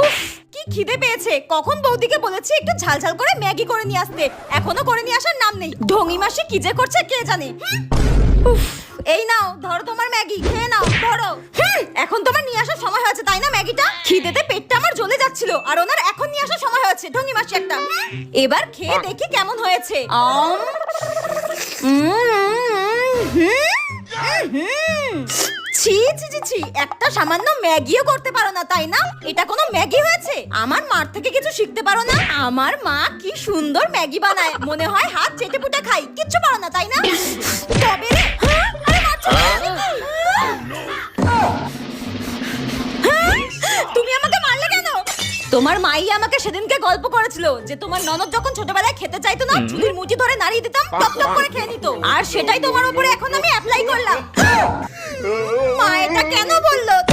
উফ কি খিদে পেয়েছে। কখন বৌদিকে বলেছি একটু ঝালঝাল করে ম্যাগি করে নিয়ে আসতে? এখনও করে নিয়ে আসার নাম নেই। ঢঙ্গি মাসি কি যে করছে কে জানে উফ, এই নাও ধরো তোমার ম্যাগি খেয়ে নাও ধরো। এখন তোমার নিয়ে আসার সময় হয়েছে তাই না ম্যাগিটা? খিদেতে পেটটা আমার জ্বলে যাচ্ছিল আর ওনার এখন নিয়ে আসার সময় হয়েছে ঢঙ্গি মাসি একটা। এবার খেয়ে দেখি কেমন হয়েছে। হুম। ছি ছি ছি ছি। একটা সামান্য ম্যাগিও করতে পারো না তাই না? এটা কোনো ম্যাগি হয়েছে? আমার মার থেকে কিছু শিখতে পারো না? আমার মা কি সুন্দর ম্যাগি বানায়। মনে হয় হাত চেটে পুটে খাই। কিচ্ছু পারো না তাই না? তবে রে হ্যাঁ? আরে মারছো কেন? হ্যাঁ? তুমি আমাকে মারলে কেন? তোমার মাই আমাকে সেদিনকে গল্প করেছিল যে তোমার ননদ যখন ছোটবেলায় খেতে চাইতো না চুলির মুঠি ধরে নাড়িয়ে দিতাম টপ টপ করে খেয়ে নিত। আর সেটাই তোমার উপরে এখন আমি অ্যাপ্লাই করলাম। কেন বলল?